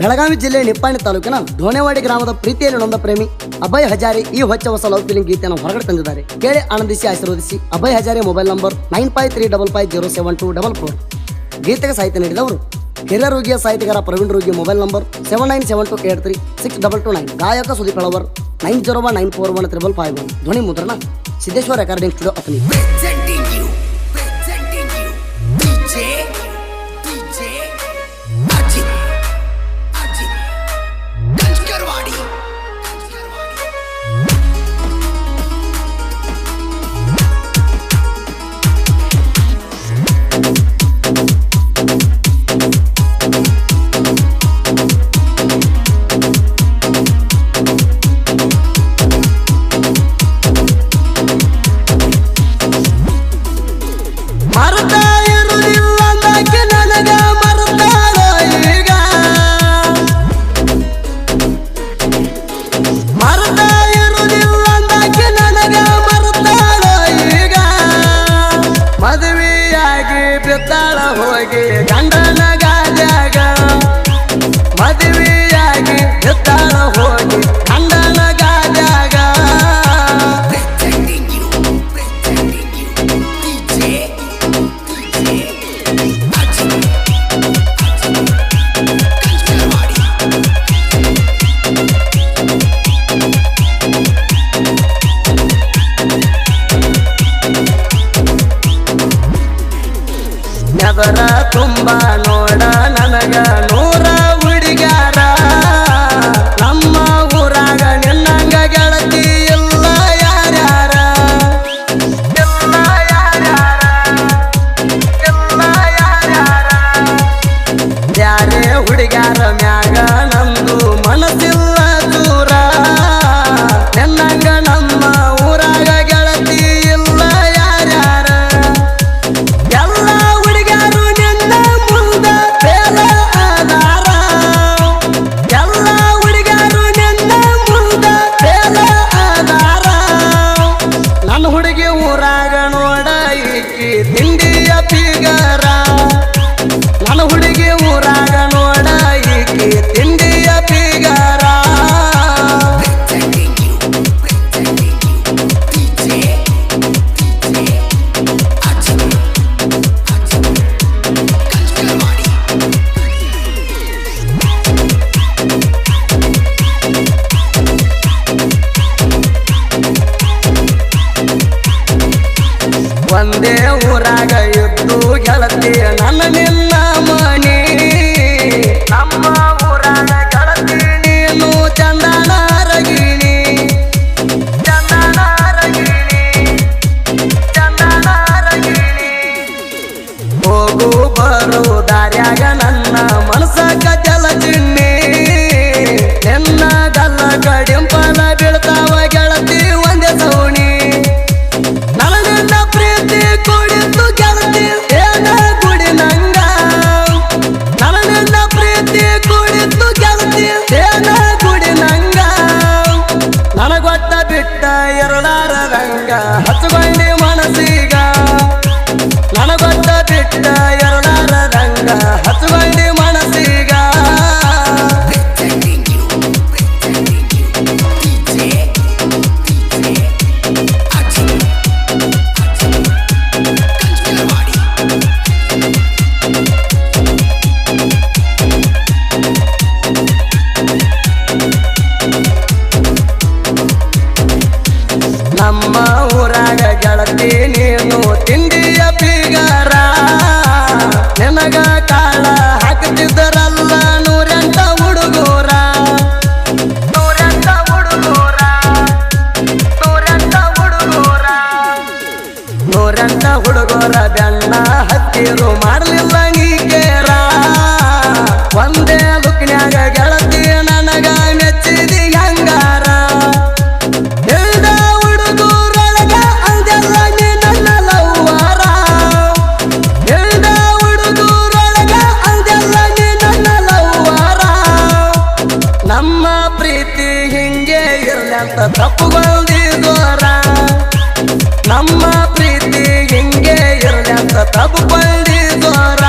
ಬೆಳಗಾವಿ ಜಿಲ್ಲೆ ನಿಪ್ಪಾಣಿ ತಾಲೂಕಿನ ಧೋಣೆವಾಡಿ ಗ್ರಾಮದ ಪ್ರೀತಿಯಲ್ಲಿ ನೊಂದ ಪ್ರೇಮಿ ಅಭಯ್ ಹಜಾರಿ ಈ ಹೊಚ್ಚ ಹೊಸ ಲವ್ ಫೀಲಿಂಗ್ ಗೀತೆಯನ್ನು ಹೊರಗಡೆ ತಂದಿದ್ದಾರೆ. ಕೇಳಿ ಆನಂದಿಸಿ, ಆಶೀರ್ವದಿಸಿ. Abhay Hazari mobile number nine five three double five zero seven two double four. ಗೀತೆಗೆ ಸಾಹಿತ್ಯ ನೀಡಿದವರು ಹಿರಿಯ ರೋಗಿಯ ಸಾಹಿತ್ಯಗಾರ Praveen Rogi mobile number seven nine seven two eight three six double two nine. ಗಾಯಕ Sudeep Alavar nine zero one nine four one triple five one. ಧ್ವನಿ ಮುದ್ರಣ Siddeshwara recording studio Athani ತುಂಬ ನೋಡ ನನಗ in the ಒಂದೇ ಊರಾಗ ಇದ್ದು ಗೆಳತಿಯ ನನ್ನ ನಿನ್ನ ನಮ್ಮ ಊರಾಗ ಗೆಳತಿ ನೀನು ತಿಂಡಿಯ ಬೀಗಾರ. ನಿನಗ ಕಾಳ ಹಾಕುತ್ತಿದ್ದರಲ್ಲ ನೂರೆಂತ ಹುಡುಗೂರ. ನೂರೆಂಟ ಹುಡುಗೂರ. ನೂರೆಂಟ ಹುಡುಗೂರ. ನೂರೆಂಟ ಹುಡುಗೂರ ಬೆಣ್ಣ ಹತ್ತಿರು ಮಾಡಲಿಲ್ಲ ನೀ. ನಮ್ಮ ಪ್ರೀತಿ ಹಿಂಗೆ ಇರ್ಲಂತ ದ್ವಾರ ನಮ್ಮ ಪ್ರೀತಿ ಹಿಂಗೆ ಇರ್ಲಂತ ತಪ್ಪು ದ್ವಾರ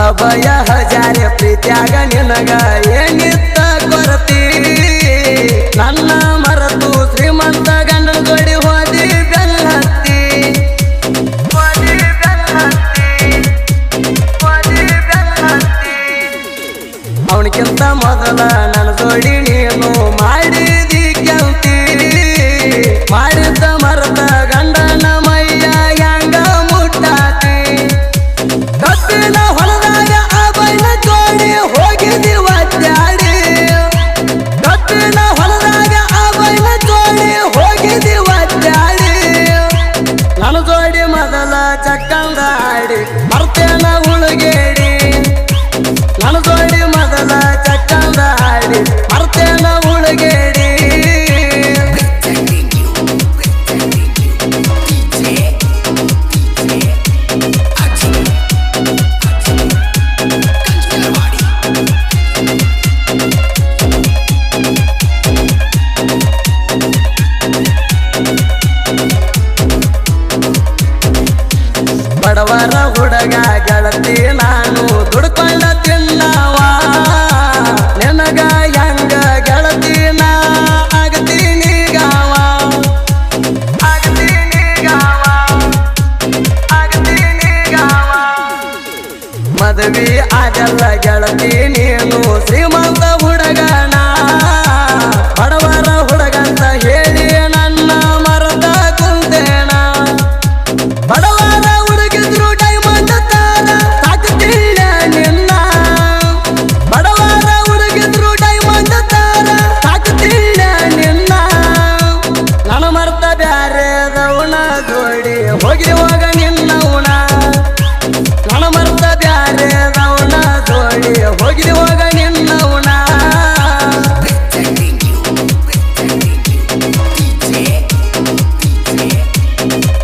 ಅಭಯ ಹಜಾರ ಪ್ರೀತ್ಯಾಗ ನಿನಗ ಏನಿತ್ತ ಕೊರತಿ? ನನ್ನ ಮರತು ಶ್ರೀಮಂತ ಗಂಡನ ಜೋಡಿ ಹೋದಿ ಬೆಲ್ಲತ್ತಿ ಅವನಿಗಿಂತ ಮೊದಲ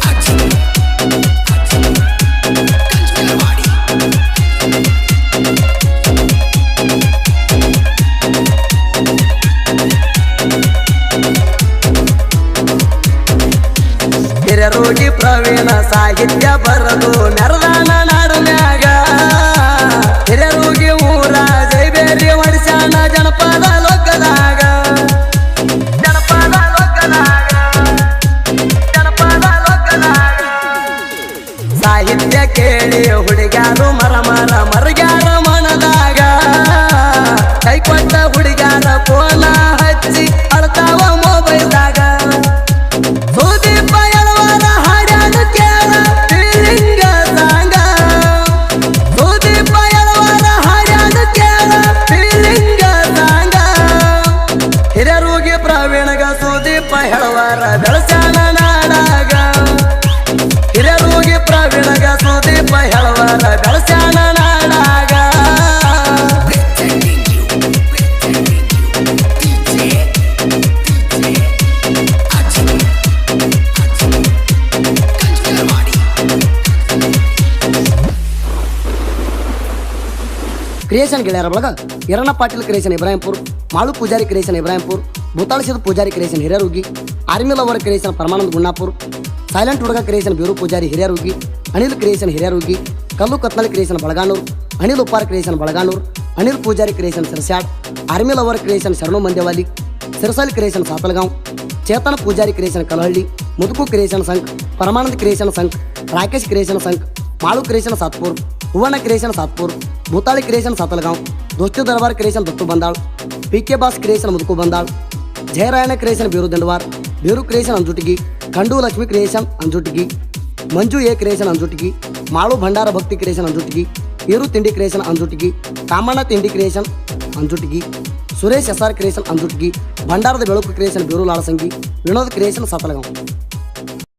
Arjun, Arjun, Kanchkalwadi. ಹಿರರೋಗಿ ಪ್ರವೀಣ ಸಾಹಿತ್ಯ ಬರದು ಮೆರದಾನ ನಾಡುನ್ಯಾಗ ಕೇಳಿ ಹುಡುಗ್ಯಾರು ಮರ ಮರ ಮರಗ್ಯಾರ ಮನದಾಗ. ಕೈ ಕೊಟ್ಟ ಕ್ರಿಯೇಷನ್ ಗೆಳೆಯರ ಬಳಗ Hiranna Patil creation Ibrahimpur Malu Pujari creation Ibrahimpur Bhutalasida Pujari creation Hiriyarugi army lover creation Paramanand Gunnapur silent ಹುಡುಗ creation Biru Pujari Hiriyarugi Anil creation Hiriyarugi Kallu Katnal creation Balaganur Anil Uppar creation Balaganur Anil Pujari creation Sirasyad army lover creation Sharanu Mandewali Sirasal creation Satalgaon Chetana Pujari creation Kalahalli Muduku creation Sangh Paramanand creation Sangh Rakesh creation Sangh Malu creation Satpur Huvanna creation Satpur ಭೂತಾಳಿ creation ಸಾತಲಗಾಂವ್ ದೋಸ್ತಿ ದರ್ಬಾರ್ creation Dattu Bandal P K boss creation ಮುದುಕು Bandal Jayarayana creation Biru Dandavar Biru creation Anjutagi Khandu Lakshmi creation Anjutagi Manju A creation Anjutagi Malu ಭಂಡಾರ ಭಕ್ತಿ creation Anjutagi Iru Tindi creation Anjutagi Kamanna Tindi creation Anjutagi Suresh S R creation Anjutagi ಭಂಡಾರದ ಬೆಳಕು creation ಬೀರು ಲಾಳಸಂಗಿ Vinod creation ಸಾತಲಗಾಂವ್